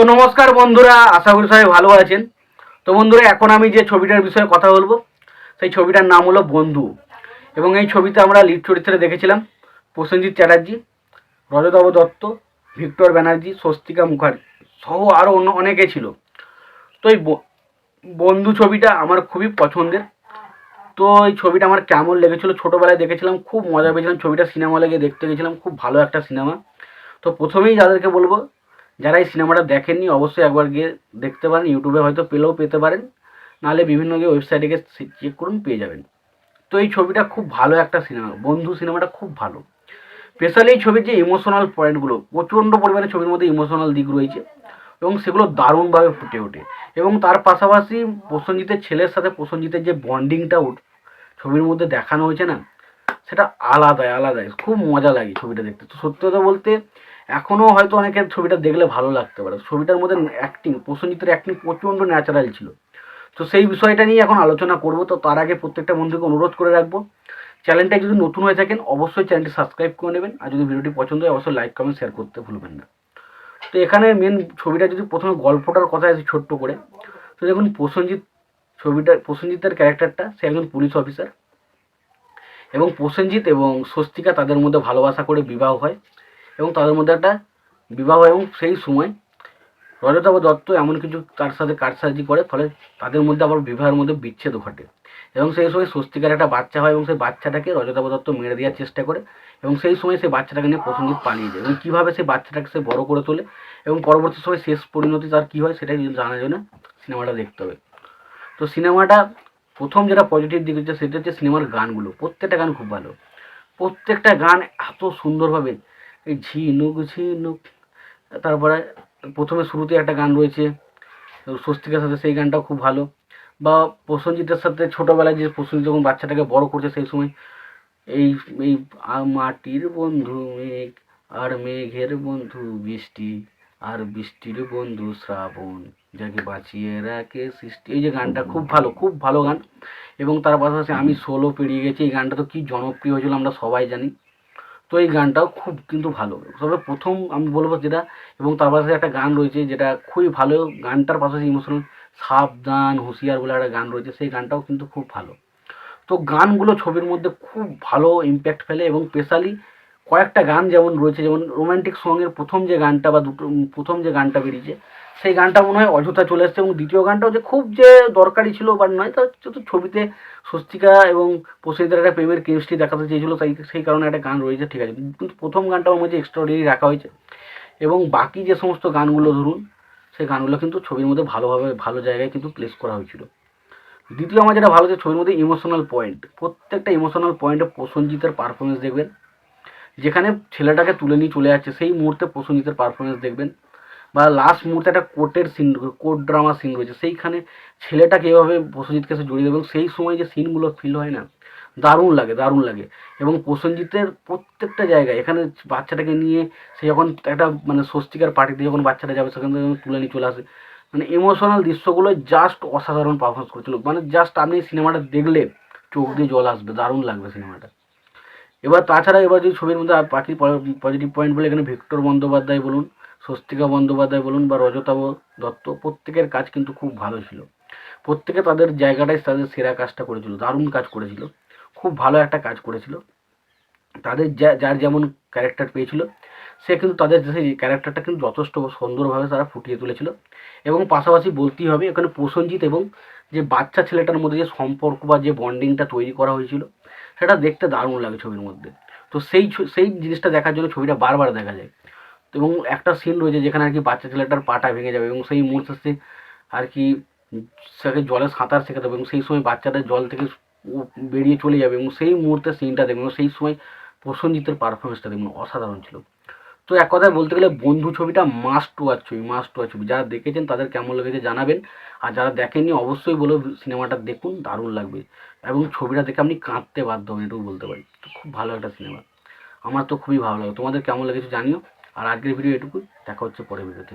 তো নমস্কার বন্ধুরা, আশা করি সবাই ভালো আছেন। তো বন্ধুরা, এখন আমি যে ছবিটার বিষয়ে কথা বলব, সেই ছবিটার নাম হলো বন্ধু। এবং এই ছবিতে আমরা লিড চরিত্রে দেখেছিলাম প্রসেনজিৎ চ্যাটার্জি, রজতবাবু দত্ত, ভিক্টর ব্যানার্জি, স্বস্তিকা মুখার্জি, সহ আরও অন্য অনেকে ছিল। তো এই বন্ধু ছবিটা আমার খুবই পছন্দের। তো এই ছবিটা আমার কেমন লেগেছিলো, ছোটোবেলায় দেখেছিলাম, খুব মজা পেয়েছিলাম ছবিটা সিনেমা লেগে দেখতে গেছিলাম, খুব ভালো একটা সিনেমা। তো প্রথমেই যাদেরকে বলব যারা এই সিনেমাটা দেখেননি, অবশ্যই একবার গিয়ে দেখতে পারেন। ইউটিউবে হয়তো পেলেও পেতে পারেন। নাহলে বিভিন্ন গিয়ে ওয়েবসাইটে গিয়ে চেক করুন, পেয়ে যাবেন। তো এই ছবিটা খুব ভালো একটা সিনেমা, বন্ধু সিনেমাটা খুব ভালো। স্পেশালি এই ছবির যে ইমোশনাল পয়েন্টগুলো প্রচণ্ড পরিমাণে ছবির মধ্যে ইমোশনাল দিক রয়েছে এবং সেগুলো দারুণভাবে ফুটে ওঠে। এবং তার পাশাপাশি প্রসঞ্জিতের ছেলের সাথে প্রসেনজিতের যে বন্ডিংটা উঠ ছবির মধ্যে দেখানো হয়েছে না, সেটা আলাদাই আলাদাই। খুব মজা লাগে ছবিটা দেখতে। তো সত্যি কথা বলতে এখনও হয়তো অনেকের ছবিটা দেখলে ভালো লাগতে পারে। ছবিটার মধ্যে অ্যাক্টিং প্রসেনজিতের অ্যাক্টিং প্রচণ্ড ন্যাচারাল ছিল। তো সেই বিষয়টা নিয়ে এখন আলোচনা করব। তো তার আগে প্রত্যেকটা বন্ধুকে অনুরোধ করে রাখব, চ্যানেলটা যদি নতুন হয়ে থাকেন, অবশ্যই চ্যানেলটি সাবস্ক্রাইব করে নেবেন। আর যদি ভিডিওটি পছন্দ হয়, অবশ্যই লাইক কমেন্ট শেয়ার করতে ভুলবেন না। তো এখানে মেন ছবিটা যদি প্রথমে গল্পটার কথা আছে ছোট্ট করে, তো দেখুন প্রসেনজিৎ ছবিটা প্রসেনজিতের ক্যারেক্টারটা, সে একজন পুলিশ অফিসার। এবং প্রসেনজিৎ এবং স্বস্তিকা তাদের মধ্যে ভালোবাসা করে বিবাহ হয়। এবং তাদের মধ্যে একটা বিবাহ এবং সেই সময় রজতাভ দত্ত এমন কিছু তার সাথে কারসাজি করে, ফলে তাদের মধ্যে আবার বিবাহের মধ্যে বিচ্ছেদ ঘটে। এবং সেই সময় স্বস্তিকার একটা বাচ্চা হয় এবং সেই বাচ্চাটাকে রজতাভ দত্ত মেরে দেওয়ার চেষ্টা করে এবং সেই সময় সেই বাচ্চাটাকে নিয়ে প্রসেনজিৎ পালিয়ে যায়। এবং কীভাবে সেই বাচ্চাটাকে সে বড় করে তোলে এবং পরবর্তী সময় শেষ পরিণতি তার কী হয় সেটাই জানার জন্য সিনেমাটা দেখতে হবে। তো সিনেমাটা প্রথম যেটা পজিটিভ দিক হচ্ছে, সেটা হচ্ছে সিনেমার গানগুলো। প্রত্যেকটা গান খুব ভালো। প্রত্যেকটা গান এত সুন্দরভাবে এই ঝিনুক ঝিনুক। তারপরে প্রথমে শুরুতে একটা গান রয়েছে, স্বস্তিকার সাথে সেই গানটাও খুব ভালো। বা প্রসেনজিতের সাথে ছোটোবেলায় যে প্রসেনজিৎ যখন বাচ্চাটাকে বড় করছে সেই সময়, এই এই মাটির বন্ধু মেঘ আর মেঘের বন্ধু বৃষ্টি, আর বৃষ্টির বন্ধু শ্রাবণ, যাকে বাঁচিয়ে রাখে সৃষ্টি। এই যে গানটা খুব ভালো খুব ভালো গান। এবং তার পাশাপাশি আমি ষোলো পেরিয়ে গেছি। এই গানটা তো কি জনপ্রিয় হয়েছিল আমরা সবাই জানি। তো এই গানটাও খুব কিন্তু ভালো। তবে প্রথম আমি বলব যেটা, এবং তার পাশে একটা গান রয়েছে যেটা খুবই ভালো, গানটার পাশাপাশি ইমোশনাল সাবধান, হুঁশিয়ার বলে একটা গান রয়েছে, সেই গানটাও কিন্তু খুব ভালো। তো গানগুলো ছবির মধ্যে খুব ভালো ইম্প্যাক্ট ফেলে, এবং স্পেশালি কয়েকটা গান যেমন রয়েছে, যেমন রোমান্টিক সঙ্গের প্রথম যে গানটা বা দুটো, প্রথম যে গানটা বেরিয়েছে সেই গানটা মনে হয় অযথা চলে এসছে এবং দ্বিতীয় গানটাও যে খুব যে দরকারি ছিল বা নয়, তা হচ্ছে তো ছবিতে স্বস্তিকা এবং প্রসেনজিতের একটা প্রেমের কেমিস্ট্রি দেখাতে চেয়েছিল তাই সেই কারণে একটা গান রয়েছে, ঠিক আছে। কিন্তু প্রথম গানটা আমার মধ্যে এক্সট্রাঅর্ডিনারি রাখা হয়েছে। এবং বাকি যে সমস্ত গানগুলো ধরুন, সেই গানগুলো কিন্তু ছবির মধ্যে ভালোভাবে, ভালো জায়গায় কিন্তু প্লেস করা হয়েছিল। দ্বিতীয় আমার যেটা ভালো যে ছবির মধ্যে ইমোশনাল পয়েন্ট প্রত্যেকটা ইমোশনাল পয়েন্টে প্রসেনজিতের পারফরমেন্স দেখবেন। যেখানে ছেলেটাকে তুলে নিয়ে চলে যাচ্ছে, সেই মুহূর্তে প্রসঞ্জিতের পারফরমেন্স দেখবেন। বা লাস্ট মুহূর্তে একটা কোর্টের সিন কোর্ট ড্রামা সিন রয়েছে, সেইখানে ছেলেটাকে এভাবে প্রসেনজিৎকে সাথে জড়িয়ে এবং সেই সময় যে সিনগুলো ফিল হয় না, দারুণ লাগে দারুণ লাগে। এবং প্রসেনজিতের প্রত্যেকটা জায়গায়, এখানে বাচ্চাটাকে নিয়ে সে যখন একটা মানে স্বস্তিকার পার্টিতে যখন বাচ্চাটা যাবে, সেখান থেকে তুলে নিয়ে চলে আসে। মানে ইমোশনাল দৃশ্যগুলো জাস্ট অসাধারণ পারফরমেন্স করেছিল। মানে জাস্ট আপনি সিনেমাটা দেখলে চোখ দিয়ে জল আসবে, দারুণ লাগবে সিনেমাটা এবার তাছাড়া এবার যদি ছবির মধ্যে বাকি পজিটিভ পয়েন্ট বলে, এখানে ভিক্টর বন্দ্যোপাধ্যায় বলুন স্বস্তিকা বন্দ্যোপাধ্যায় বলুন বা রজতাভ দত্ত, প্রত্যেকের কাজ কিন্তু খুব ভালো ছিল। প্রত্যেকে তাদের জায়গাটায় তাদের সেরা কাজটা করেছিল, দারুণ কাজ করেছিল, খুব ভালো একটা কাজ করেছিল। তাদের যা, যার যেমন ক্যারেক্টার পেয়েছিল, সে কিন্তু তাদের সেই ক্যারেক্টারটা কিন্তু যথেষ্ট সুন্দরভাবে তারা ফুটিয়ে তুলেছিল। এবং পাশাপাশি বলতেই হবে, এখানে প্রসেনজিৎ এবং যে বাচ্চা ছেলেটার মধ্যে যে সম্পর্ক বা যে বন্ডিংটা তৈরি করা হয়েছিল, সেটা দেখতে দারুণ লাগে ছবির মধ্যে। তো সেই সেই জিনিসটা দেখার জন্য ছবিটা বারবার দেখা যায়। এবং একটা সিন রয়েছে যেখানে আর কি বাচ্চা ছেলেটার পাটা ভেঙে যাবে এবং সেই মুহূর্তে সে আর কি তাকে জলে সাঁতার শেখাতে হবে এবং সেই সময় বাচ্চাটা জল থেকে বেরিয়ে চলে যাবে এবং সেই মুহূর্তে সিনটা দেখবেন সেই সময় প্রসেনজিতের পারফরমেন্সটা দেখবেন অসাধারণ ছিল। তো এক কথায় বলতে গেলে বন্ধু ছবিটা মাস্ট ওয়াচ ছবি মাস্ট ওয়াচ ছবি। যারা দেখেছেন তাদের কেমন লেগেছে জানাবেন। আর যারা দেখেননি অবশ্যই বলো সিনেমাটা দেখুন, দারুণ লাগবে। এবং ছবিটা দেখে আপনি কাঁদতে বাধ্য হবেন, এটুকু বলতে পারি। তো খুব ভালো একটা সিনেমা। আমার তো খুবই ভালো লাগে। তোমাদের কেমন লেগেছে জানিও। আর আজকের ভিডিও এটুকুই। দেখা হচ্ছে পরের ভিডিওতে।